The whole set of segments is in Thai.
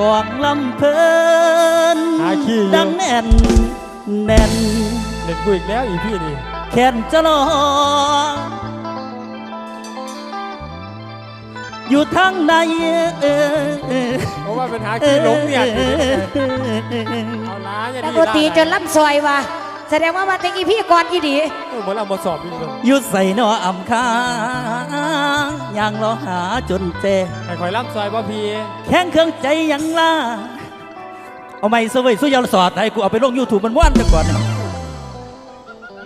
กองลำเพลินหาขี้อยู่ ดังแน่นแน่นเล่นกูอีกแล้วอีพี่นี่แค้นจะรออยู่ทางในเออเพราะว่าเป็นหาขี้หลงเนี่ยเอาล้าอย่านักดีดนตรีจนล่ำซอยว่ะ แสดงว่ามาแต่งอีพี่ก่อนอีดีเออเหมือนเรามาสอบอีกเลยอยู่ใส่นออำคางอย่างรอหาจนเจไอ้ข่อยล่ำซอยบ่พี่แข้งเครื่องใจยังล่าเอาไม่สวยสู้ยาวสอดให้กูเอาไปลงยูทูบมันว่านจังก่อนเนี่ย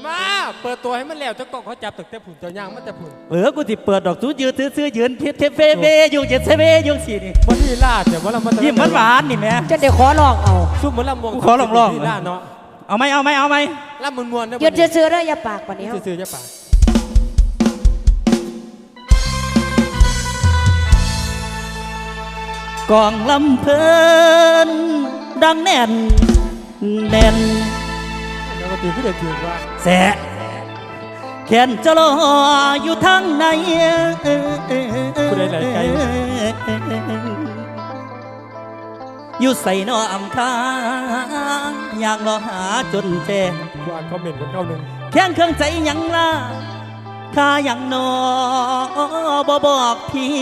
มาเปิดตัวให้มันแล้วเจ้ากล้องเขาจับตึกแต่ผุนเจ้าย่างมันแต่ผุนเออกูติเปิดดอกจูยืนซื้อๆยืนเทเทเฟเฟอยู่เจ็ดเซเฟอยู่สี่นี่วันที่ลาดแต่ว่าเรามายิ้มหวานๆนี่แม่จนเดี๋ยวขอลองเอาซุ่มเหมือนลำมวงกูขอลองๆที่ลาดเนาะ เอาไหมเอาไหมเอาไหมลำมวนมวนๆเนี่ยหยุดซื่อๆเด้ออย่าปากกว่านี้ซื่อๆจะปากกองลำเพลินดังแน่นแน่นแล้วก็ตีพี่เด็กถือว่าแสะแขนจะรออยู่ทางในผู้ใดไหลไกล อยู่ใส่นออำคางอยากรอหาจนแจ้งกูอ่านคอมเมนต์คนเข้าหนึ่งแข้งเครื่องใจยังล่ะข้ายังนอบ่บอกพี่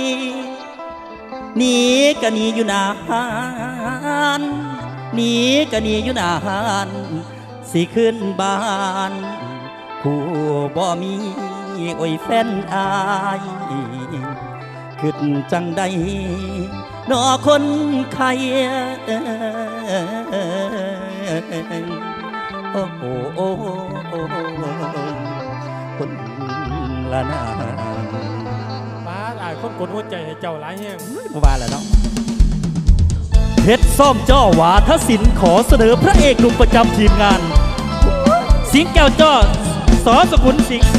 หนีก็หนีอยู่นานหนีก็หนีอยู่นานสิขึ้นบ้านผู้บ่มีโอ้ยแฟนอายขึ้นจังใด นอคนไข้โอ้โหคนละนาป้าอ่านคนกดหัวใจให้เจ้าหลายแห้งว่าแล้วเนาะเพชรส้มจ้อหวาทศิลป์ขอเสนอพระเอกหนุ่มประจำทีมงาน สิงแก้วจ้อสอสกุลสิงห์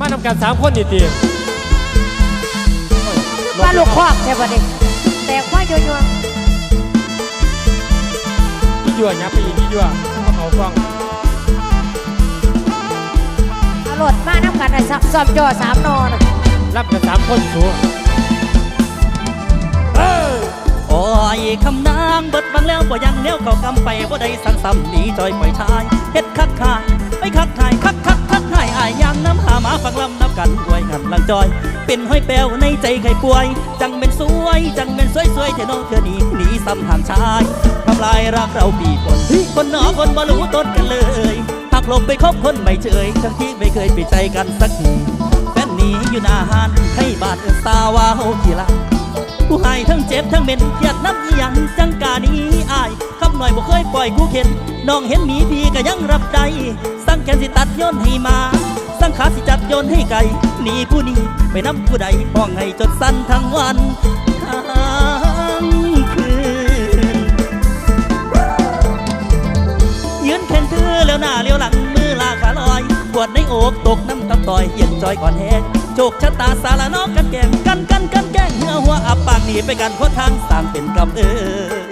มาทำการสามคนนี่ตีว่าลูกคอกใช่ปะเด็ก แต่ว่าโยโย่พี่ยั่วยับไปอีกพี่ยั่วเอาเขากล้องเอารถมาน้ำกันไอ้ซับซ้อมจอสามนอนน่ะรับกันสามคนสูงโอ้ยคำนางเบิดบังแล้วบ่ยังแนวเขากำไปบ่ได้สั่งซ้ำหนีจอยปล่อยชายเฮ็ดคักคายไปคักคายคักคักคักคายายางน้ำหาหมาฟังลำนับกันด้วยหันหลังจอย เป็นห้อยแปวในใจใครป่วย จังเป็นสวย จังเป็นสวยสวยเทน้องเธอหนีหนีซ้ำหางชายทำลายรักเราปีคนคนหนอคนบ่รู้ต้นกันเลยหักหลบไปคบคนไม่เฉยทั้งที่ไม่เคยปิดใจกันสักทีแฟนหนีอยู่หน้าหานให้บาดตาว่าเฮาขี้ละผู้ให้ทั้งเจ็บทั้งเป็นเครียดน้ำอีหยังจังกานี้อายคำหน่อยบ่เคยปล่อยกูเข็นน้องเห็นหมีพี่ก็ยังรับได้สั่งแขนสิตัดโยนให้มา สังขาสิจัดโยนให้ไก่หนีผู้นี้ไปน้ำผู้ใดห้องให้จดสั้นทั้งวันทั้งคืนยืนแข่งเธอแล้วหน้าเลี้ยวหลังมือลาขาลอยปวดในอกตกน้ำตาต่อยเหย็นจอยก่อนแห้งโชคชะตาสารนอกกันแกงกันกันกันแกงเหือหัวอับปากหนีไปกันเพราะทางสางเป็นกรรมเอ่ย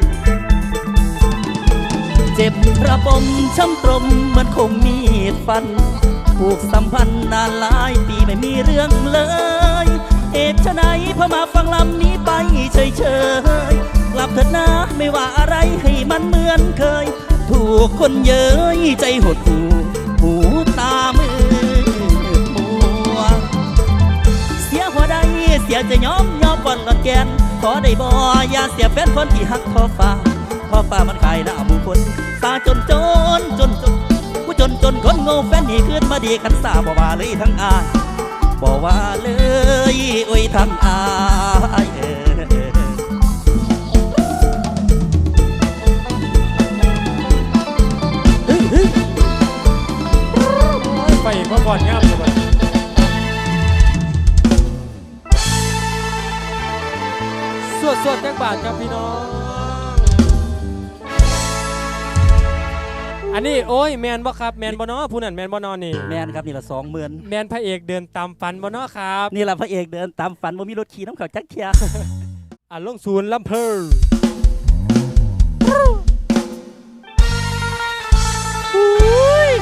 เจ็บระบมช้ำตรมเหมือนคงมีดฟัน ผูกสัมพันธ์นานหลายปีไม่มีเรื่องเลยเหตุไฉนพอมาฟังลำนี้ไปเฉยเฉยๆกลับเถิดนะไม่ว่าอะไรให้มันเหมือนเคย ถูกคนเย้ยใจหดหูหูตามืดมัว เสียหัวใดเสียจะยอมยอมวันละแกนขอได้บ่อย่าเสียแฟนคนที่หักขอฟ้าขอฟ้ามันขายหน้าบุคคลตาจนจนจนจน จนจนคนโง่แฟนนี่ขึ้นมาดีกันสาบ่ว่าเลยทั้งอายบ่ว่าเลยโอ้ยทั้งอายเออไปอีกว่าก่อนงามเลยสวดสวดจักบาทครับพี่น้อง อันนี้โอ้ยแมนบ่ครับแมนบ่เนาะผู้นั้นแมนบ่เนอนี่แมนครับนี่ละสองหมื่นแมนพระเอกเดินตามฝันบ่เนาะครับนี่ละพระเอกเดินตามฝันว่ามีรถขี่น้ำเขาจักเทียอะลงศูนย์ลำเพอ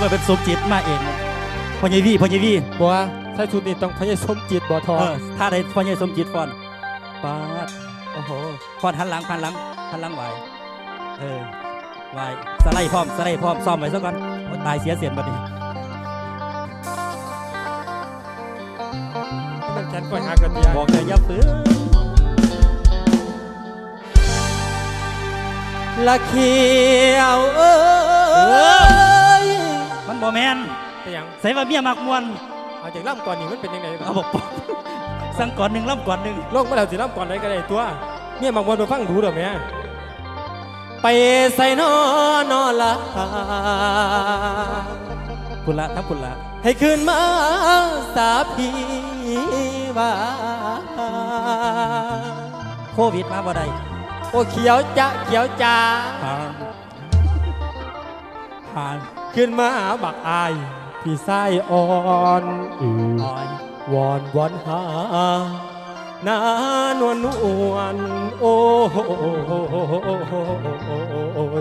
มันเป็นสมจิตมาเองพ่อใหญ่พี่พ่อใหญ่พี่บอกว่าถ้าชุดนี้ต้องพระเยซูสมจิตบ่ทอเออถ้าได้พ่อใหญ่สมจิตฟอนปาดโอ้โหพอดหันหลังหันหลังหันหลังไหวเออ ไหวสไลด์พร้อมสไลด์พร้อมซ่อมไว้ซะก่อนโอ้ตายเสียเสียนบัดนี้มันแขนก่อยหากระเตียบอกเลยอย่าฝืนละเขียวเอ้ยมันบ่แมนแต่หยังใส่ว่าเมียมักมวนเอาจากล่ำก่อนนี่มันเป็นยังไงเอาบอกปอกสั่งก่อนหนึ่งล่ำก่อนหนึ่งโลกมาแล้วสิล่ำก่อนอะไรก็ได้ตัวเนี่ยบางวันไปฟังดูเด้อแม่ ไปใส่นอนอละคุณละทับคุณละ ให้คืนมาสาพีว่าโควิดมาบ่ได้โอ้เขียวจะเขียวจ้าผ่านผ่านขึ้นมาหาบักอาย พี่ไส้อ่อนอืออ่อยวอนวอนหา นานวลนวลโอ้โห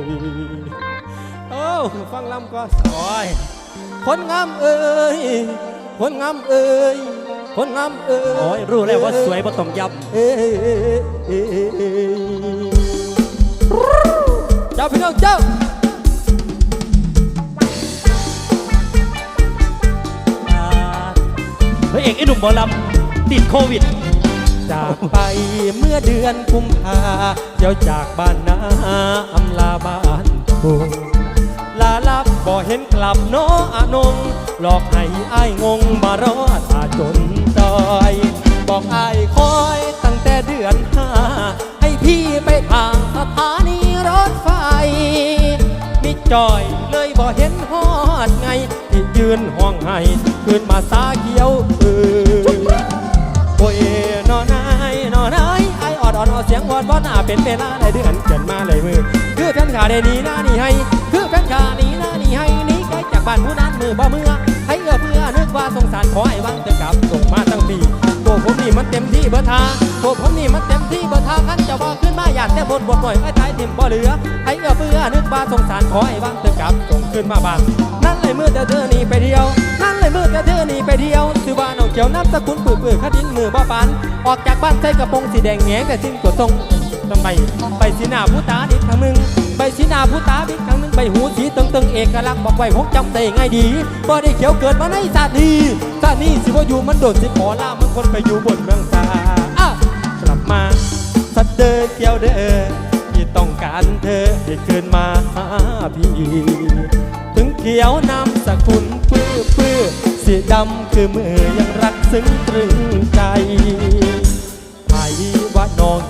ยเอ้ฟังลำก็โอ้ยคนงามเอ้ยคนงามเอ้ยคนงามเอ้ยโอ้ยรู้แล้วว่าสวยบ่ต้องย้เอ้ยเอ้ยเอ้ยเจ้าพี่น้องเจ้าำอ่าพระเอกไอ้หนุ่มบอลำติดโควิด จากไปเมื่อเดือนกุมภาเจ้าจากบ้านนาอำลาบ้านทุ่งลาลับบ่เห็นกลับโนอานงหลอกให้อ้ายงงมารอดาจนจอยบอกอ้ายคอยตั้งแต่เดือนห้าให้พี่ไปทางสถานีรถไฟมิจอยเลยบ่เห็นฮอดไงที่ยืนห้องให้ขึ้นมาสาเขีย เป็นเวลาหลายเดือนเกินมาเลยมือ คือแฟนขาได้หนีหน้าหนีให้ คือแฟนขาหนีหน้าหนีให้นีไกลจากบ้านผู้นั้นมือบ่เมื่อ ให้เอื้อเพื่อนึกว่าสงสารขอให้วังเถอะกลับส่งมาตั้งปีตัวผมนี่มันเต็มที่เบอร์ทาตัวผมนี่มันเต็มที่เบอร์ทาขั้นจะบ่ขึ้นมาอยากแต่บนบทหน่อยไอ้ตายทิมบ่เหลือให้เอื้อเพื่อนึกว่าสงสารขอให้วังเถอะกลับส่งขึ้นมาบ้างนั่นเลยมือแต่เธอหนีไปเดียวนั่นเลยมือแต่เธอหนีไปเดียวถือว่าน้องเขียวน้ำสกุลปื้อปื้อขดินมือบ่ปานออกจากบ้านใส่กระโปรงสีแดงแงแต่สิ้นกดทรง ทำไมไปสีหน้าผู้ตาดิทางมึงใบสีหน้าผู้ตาบิ๊กทางนึงใบหูสีตึงตึงเอกลักษณ์บอกไว้คงจำได้ง่ายดีบ่ได้เขียวเกิดมาในชาตินี้ชาตินี้สิว่าอยู่มันโดดสิขอลามันคนไปอยู่บนเมืองตาอะกลับมาสัตเดอเกี่ยวเดอที่ต้องการเธอให้คืนมาหาพี่ถึงเขียวนำสกุลปื้อปื้อสีดำคือมือยังรักซึ้งตรึงใจไผว่าน้อง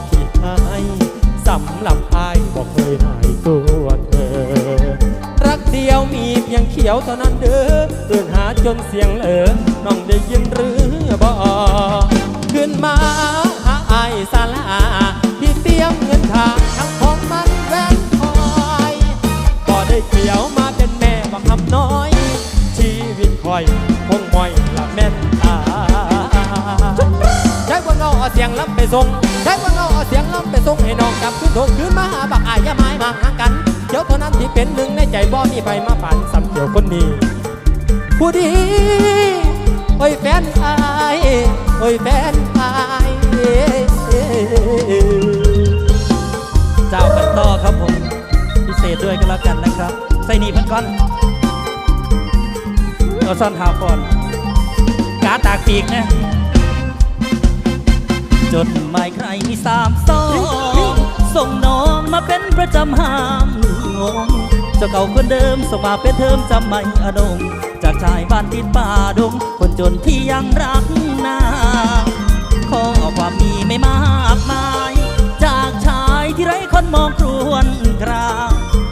ายสำหรับอายบอกเคยหายตัวเธอ รักเดียวมีเพียงเขียวเท่านั้นเด้อเดินหาจนเสียงเออน้องได้ยินหรือ ในใจบ่มีไปมานสำเกี่ยวคนนี้ผู้ดีโอ้ยแฟนอายโอ้ยแฟนอายเจ้ากันต่อครับผม พิเศษด้วยก็แล้วกันนะครับ ใส่หนีพันก้อนเอาซ่อนหาก่อนกาตากปีกนะจดหมายใครมีสามสองส่งน้องมาเป็นประจำห้ามงง จ้าเก่าคนเดิมส่งมาเป็นเทอมจำไม่อดง จากชายบ้านติดป่าดง คนจนที่ยังรักนางขอความมีไม่มากมาย จากชายที่ไร้คนมองครวนกลาง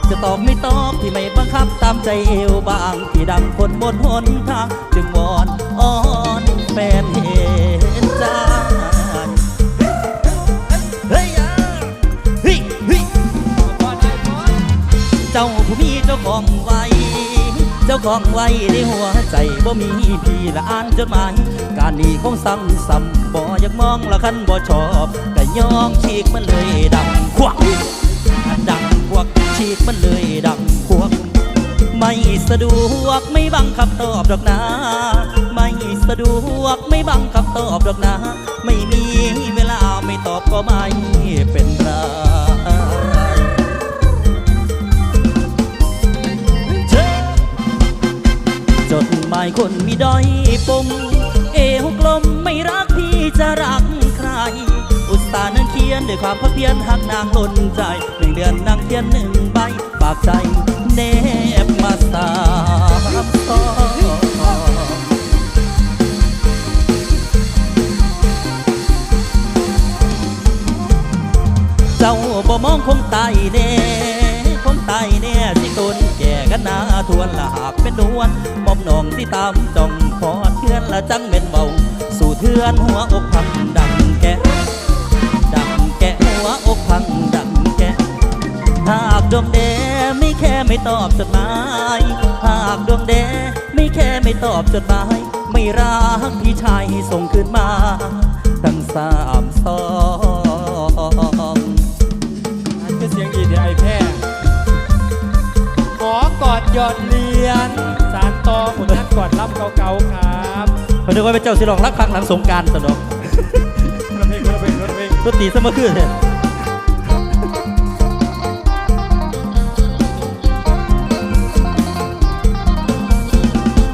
จะตอบไม่ตอบที่ไม่บังคับตามใจเอวบาง ที่ดังคนบนหนทางจึงวอนอ้อนแฟนเห เจ้าของไว้ในหัวใจบ่มีพี่ละอ่านจดหมาย การนี้คงสั่งซ้ำบ่อยากมองละคันบ่ชอบก็ยอมฉีกมันเลยดังควักดังควักฉีกมันเลยดังควักไม่สะดวกไม่บังคับตอบดอกนะ ไม่สะดวกไม่บังคับตอบดอกนะ ไม่มีเวลาไม่ตอบก็ไม่เป็นไร จดหมายคนมีด้อยปม เอวกลมไม่รักพี่จะรักใคร อุตส่าห์นั่งเขียนด้วยความพเพียรหักนางลนใจหนึ่งเดือนนั่งเขียนหนึ่งใบฝากใจเนบมาสามซ้อเจ้าบ่มองคงตายแน่คงตายแน่ ทวนละหากเป็นนวลมอมนองที่ตามจ้องพอเทือนละจังเป็นเบา สู่เทือนหัวอกพังดังแกะดังแกะหัวอกพังดังแกะหากดวงแดไม่แค่ไม่ตอบจดหมายหากดวงแดไม่แค่ไม่ตอบจดหมายไม่รักพี่ชายให้ส่งคืนมาทั้งสามสองอันคือเสียงอีเดียไอแพ้ อกอดหยอดเหรียญสารต่อผลงานกอดรับเก่าๆครับเขาคิดว่าเป็นเจ้าสิลองรับครั้งหลังสงกรารสนองคนละเพลงคนละเพลงคนละเพลงดนตรีเสมอคืนเนี่ย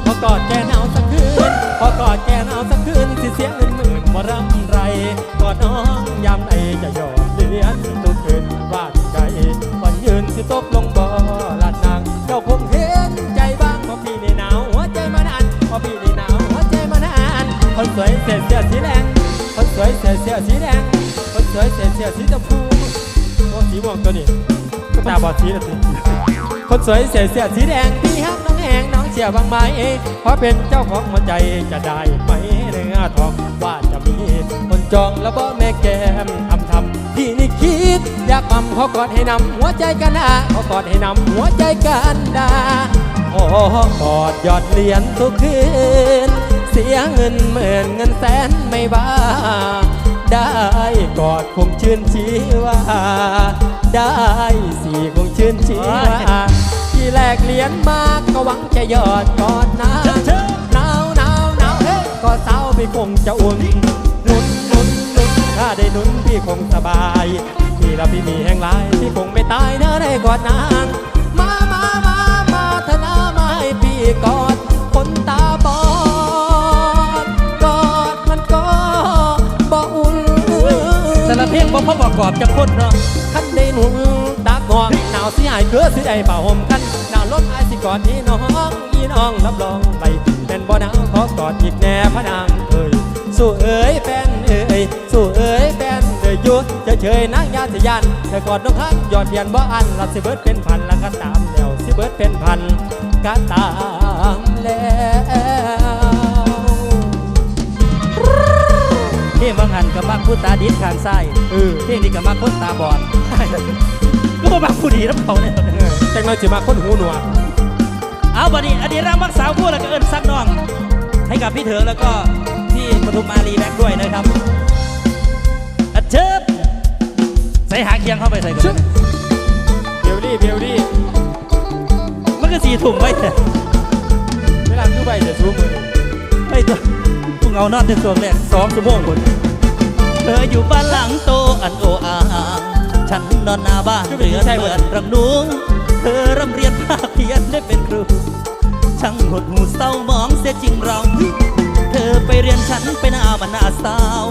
พอกอดแกหนาวสักคืน พอกอดแกหนาวสักคืนสิเสียเงินหมื่นบ่รำไรกอดน้อง สวยเสียเสื้อสีแดงคนสวยเสียเสื้อสีชมพูโอ้สีม่วงตัวนี้ก็ตาบอดสีละสิคนสวยเสียเสียสีแดงพี่ฮักน้องแหงน้องเชียบางไหมเพราะเป็นเจ้าของหัวใจจะได้ไหมเนื้อทองว่าจะมีคนจองแล้วบ่แม่แก้มทำทำพี่นี่คิดอยากปั๊มขอกอดให้นำหัวใจกันดาขอกอดให้นำหัวใจกันดาโอ้กอดยอดเหรียญทุกคืนเสียเงินหมื่นเงินแสนไม่บ้า ได้กอดคงชื่นชีวาได้สี่คงชื่นชีวาที่แลกเหรียญมากก็หวังจะยอดกอดนะหนาวหนาวหนาวเฮ้กอดสาวพี่คงจะอุ่นนุ่นนุ่นนุ่นถ้าได้นุ่นพี่คงสบายพี่ละพี่มีแห่งลายพี่คงไม่ตายนะได้กอดนางมามามามาเถอะนะมาให้พี่กอด กอบจะคนเนาะคันได้หนุนตากงวงหนาวสิหายเคือสิได้ป่าห่มกันหนาวลมอสิกอดนี่น้องอีน้องรับรองไปเป็นบ่หนาวขอกอดอีกแน่พะนางเอ้ยสู้เอ้ยแฟนเอ้ยสู้เอ้ยแฟนเอ้ยหยุดจะเฉยนางยาสิยันแต่กอดน้องฮักยอดเยียนบ่อันลับสิเบิดเป็นพันแล้วก็ตามแล้วสิเบิดเป็นพันก็ตามแล้ว เพลงบางหันก็มักผู้ตาดิษข้างซ้ายเออเพลงนี้ก็มักคนตาบอดก็บ่มักผู้ดีน้ำเขาเนี่ยเออจังน้อยสิมาคนหูหนวกเอาบัดนี้อดีตรักมักสาวคู่แล้วก็เอิ้นซักน้อง ให้กับพี่เถิงแล้วก็พี่ปทุมมารีแบ็กด้วยนะครับอะเชิบใส่หางเคียงเข้าไปใส่ก่อนนะเบลลี่เบลลี่มันก็สีถุ่มไว้เถอะเวลาดูใบจะชูมือไอ้ตัว พุ่งเอานอนในตัวแรกสองชั่วโมงคนเธออยู่บ้านหลังโตอันโออาฉันนอนหน้าบ้านเรือนเปิดรังนูเธอร่ำเรียนภาคเพียนได้เป็นครู ช่างหดหูเศร้ามองเสียจริงเราเธอไปเรียนฉันไปหน้ามันหน้าสาว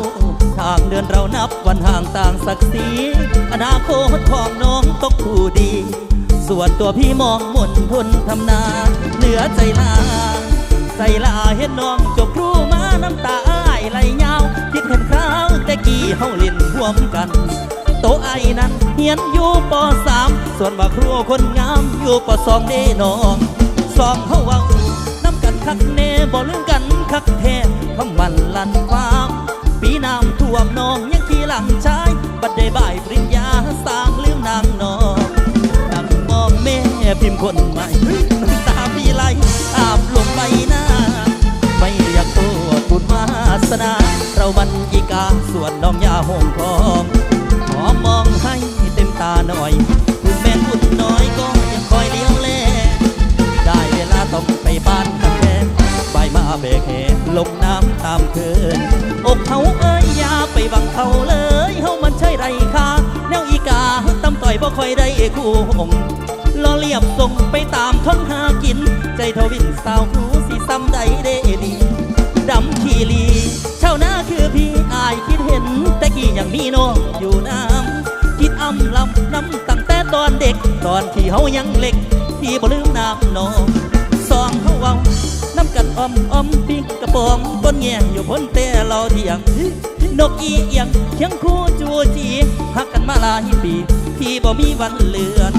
ทางเดินเรานับวันห่างต่างศักดิ์ศรีอนาคตของน้องตกผู้ดี ส่วนตัวพี่มองมนทนทำนา เหลือใจลา ใจลาเห็นน้องจบครูมา น้ำตาอ้ายไหลยาว คิดเห็นคราวแต่กี้เฮาเล่นร่วมกัน โตไอ้นั้นเฮียนอยู่ปสามส่วนว่าครัวคนงามอยู่ปสองเด้น้องสองเฮาเว้าน้ำกันคักแน่บ่ลืมกันคักแท้คำมันลันความปีน้ำท่วมน้องยังขี่หลังชายบัดได้บ่ายปริญญาสร้างลืมนางนองนั่งมองแม่พิมพ์คนใหม่ตาพี่ไหลอาบลงใบหน้าไม่อยากโทษ บุญวาสนา เรามันอีกาส่วนน้องยาหงทองขอมองให้เต็มตาหน่อยคุณแม่บุญน้อยก็ยังคอยเลี้ยวแลได้เวลาต้องไปบ้านกับแกไปมาเบกเหลลงน้ำตามเคินอกเขาเอ้ยยาไปบังเขาเลยเฮามันใช่ไรค่าแนวอีกาตำต่อยบ่ค่อยได้คู่ผมล้อเลียบส่งไปตามท้องหากิน ใจทวินสาวครูสิซ้ำใดเดดี นแต่กี้ยังมีน้องอยู่น้ำคิดอำลำน้ำตั้งแต่ตอนเด็ก ตอนที่เฮายังเล็กที่บ่ลืมน้ำน้องสองเฮาเว้าน้ำกันออมออมปีกระปอมต้นแงงอยู่พ้นแต่เราเถียงนกอีเอียงเคียงคู่จูจีหักกันมาหลายปีที่บ่มีวันเลือน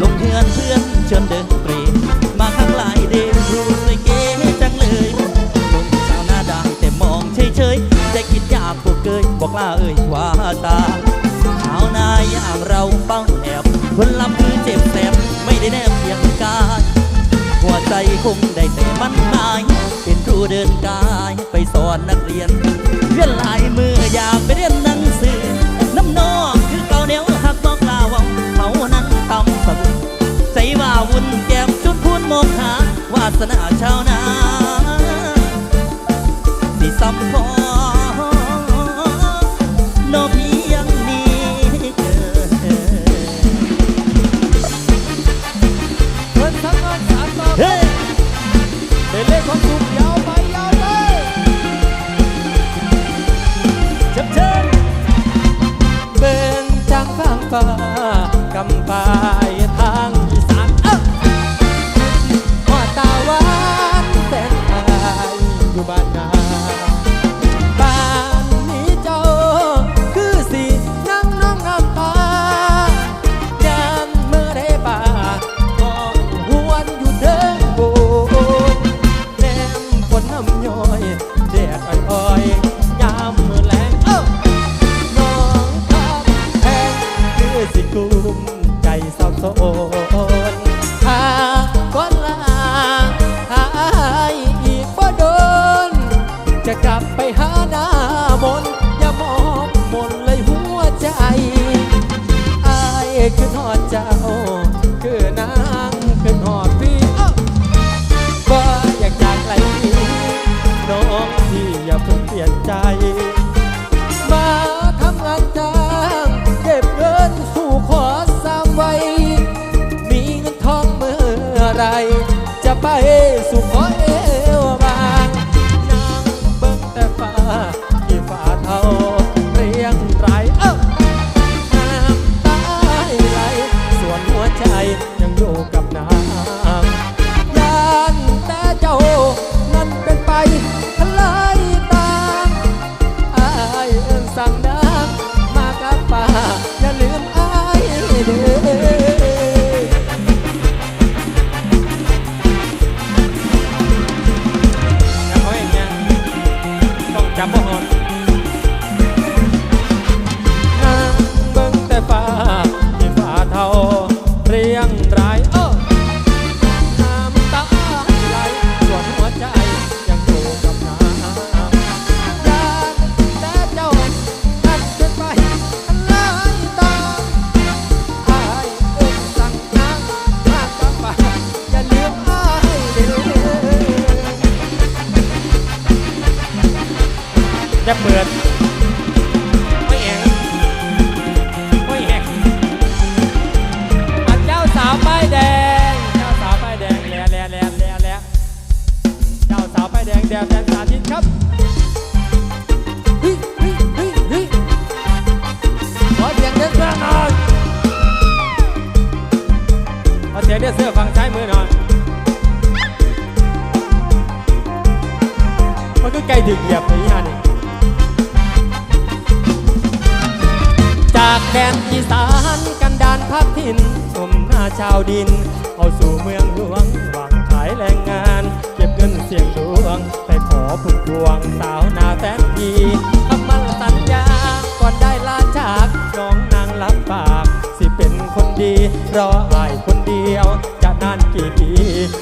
ลงเฮือนเพื่อนเชิญเดินเปรมมาข้างหลายเดมรู้ คิดยากเกยบอกลาเอ่ยว่าตาสาวนาอย่างเราเป้าแอบคนลำคือเจ็บแสบไม่ได้แนบเพียงกายหัวใจคงได้แต่มันหมายเป็นครูเดินกายไปสอนนักเรียนเรียนลายมืออยากไปเรียนหนังสือน้ำนองคือเก่าแนวหักบอกลาว่าเขานั้นตำสมุนใจว่าวุ่นแก้มชุดพูนมองหาวาสนาชาวนาสิซ้ำพอ นเรออายคนเดียว จะนานกี่ปี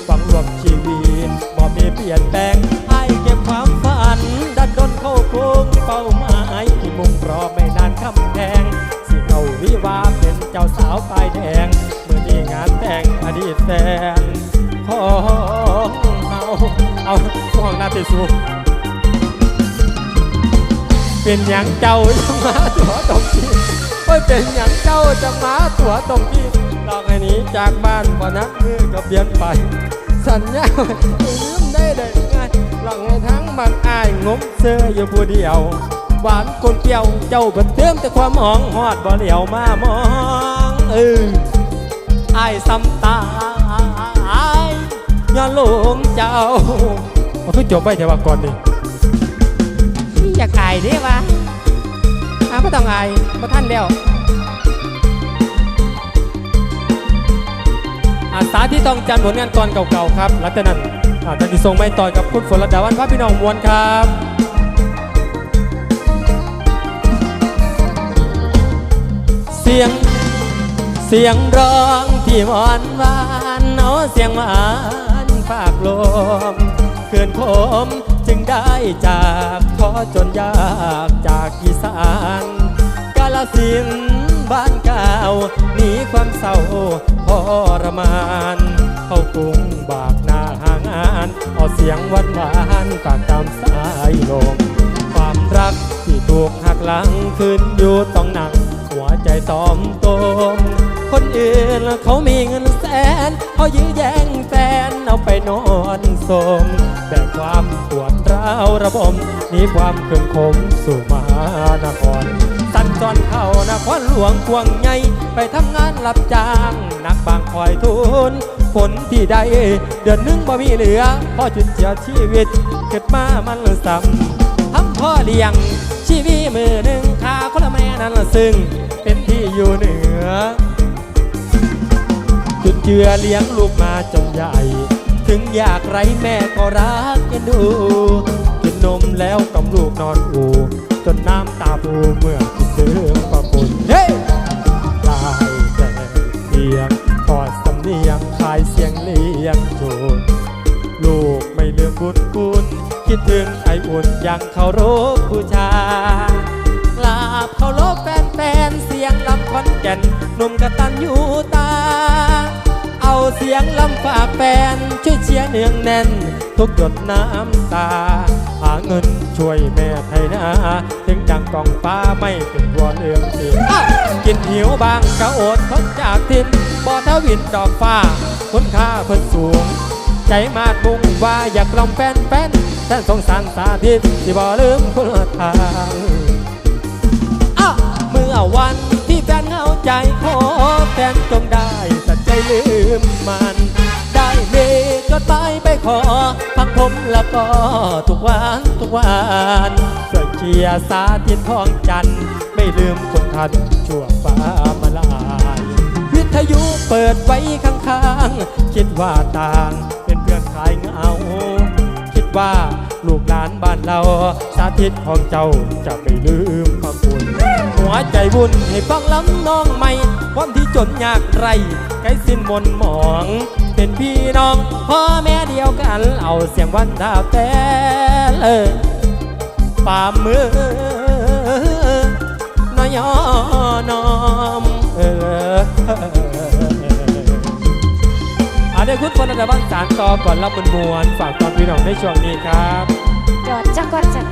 หวังรวมชีวิตบ่มีเปลี่ยนแปลงให้เก็บความฝัน ดันดนเข้าคงเป้าหมายที่มุ่งรอไม่นานคำแดงสิเข้าวิวาเป็นเจ้าสาวปลายแดงเมื่อนี้งานแต่งอดีตแฟนของเฮาเอาห่วงนาติสูเป็นอย่างเจ้าจะมาตัวตรงที่อ้ยเป็นอย่างเจ้าจะมาตัวตรงที่ องให้หนีจากบ้านพอนักมือก็เปลี่ยนไป สัญญาลืมได้เลยไงลองให้ทั้งบางอายงมเสื้ออยู่ผู้เดียว หวานกลนเปรี้ยวเจ้าเบันเทิงแต่ความหองหอดบ่เหลียวมามองเอออายซ้ำตายย้อนหลงเจ้าเอาคือจบไปแต่ว่าก่อนนี่อยากอายด้วะอ้าวไม่ต้องอายมาท่านแล้ว อาสาที่ต้องจำผลงานก่อนเก่าๆครับหลังจากนั้นอาจจะส่งไปต่อยกับคุณฝนระดาวันพระพี่น้องมวลครับเสียงเสียงร้องที่หวานวานเอาเสียงหวานฝากลมเขื่อนคมจึงได้จากขอจนยากจากอีสานกาลสิน บ้านเก่าหนีความเศร้าทรมาน เข้ากรุงบากหน้าหางานเอาเสียงหวานหวานฝากตามสายลมความรักที่ถูกหักหลังคืนอยู่ต้องหนัง ใจตอมตมคนอื่นเขามีเงินแสนเขายื้อแย่งแฟนเอาไปนอนสมแบกความปวดร้าวระบมนีความเคืองคมสู่มหานครสัญจรเข้านครหลวงควงใหญ่ไปทำงานรับจ้างหนักบางคอยทุนผลที่ได้เดือนหนึงบ่มีเหลือพอจุดเจียชีวิตเกิดมามันซ้ำทำพ่อเลี้ยงชีวิตมือหนึ่งขาคนละแม่นั้นละซึ่ง อยู่เหนือ จุดเจือเลี้ยงลูกมาจนใหญ่ ถึงอยากไรแม่ก็รักเอ็นดูกินนมแล้วกำลูกนอนอูจนน้ำตาปูเมื่อคิดถึงพระคุณเฮ้ได้แต่เพียงทอดสำเนียงคายเสียงเลี้ยงโจรลูกไม่ลืมบุญคุณคิดถึงไออุ่นยังเคารพบูชากราบเคารพแฟนๆเสียงลำ ขอนแก่นหนุ่มกระตันยูตา เอาเสียงลำฝากแฟน ช่วยเชียร์เนืองแน่น ทุกหยดน้ำตา หาเงินช่วยแม่ไทยนาถึงดังกองฟ้าไม่เป็นวอนเอื้องเสียกินหิวบางกะโอดทนจากทินบ่อทวินดอกฟ้าคุณค่าเพิ่นสูง ใจมาดมุ่งว่าอยากลองแฟนแฟนแฟนสงสารสาธิตที่บ่ลืมคุณทางอะเมื่อวันที่แฟนเหงา ใจขอแฟนจงได้ตัดใจลืมมัน ได้มีจดหมายไปขอ พักผมแล้วก็ทุกวันทุกวันช่วยเชียร์สาธิตทองจันทร์ไม่ลืมคนทันชั่วฟ้ามาลายวิทยุเปิดไว้ข้างๆ คิดว่าต่างเป็นเพื่อนขายเงา คิดว่าลูกหลานบ้านเรา สาธิตของเจ้าจะไม่ลืมพระคุณ หัวใจวุ่นให้ฟังลำน้องใหม่ ความที่จนยากไรไกลสิ้นมนต์หมอง เป็นพี่น้องพ่อแม่เดียวกัน เอาเสียงวันดาวแต่เออฝ่ามือน้อยยอนอมเอออาเดี๋ยวคุณพลระบันสารต่อก่อนรับมวลมวลฝากตอนพี่น้องในช่วงนี้ครับ จอดจักก่อนจ้ะ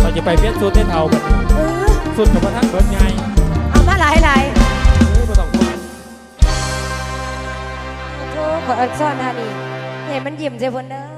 เราจะไปเพี้ยนสุดให้เท่าบัดนี้เออ สุดกับพระทั้งเบิดไงเอามาหลายหลายเออบ่ต้องพูดโธ่ขออักษรหานี่เห็นมันยิ้มใส่เพิ่นเด้อ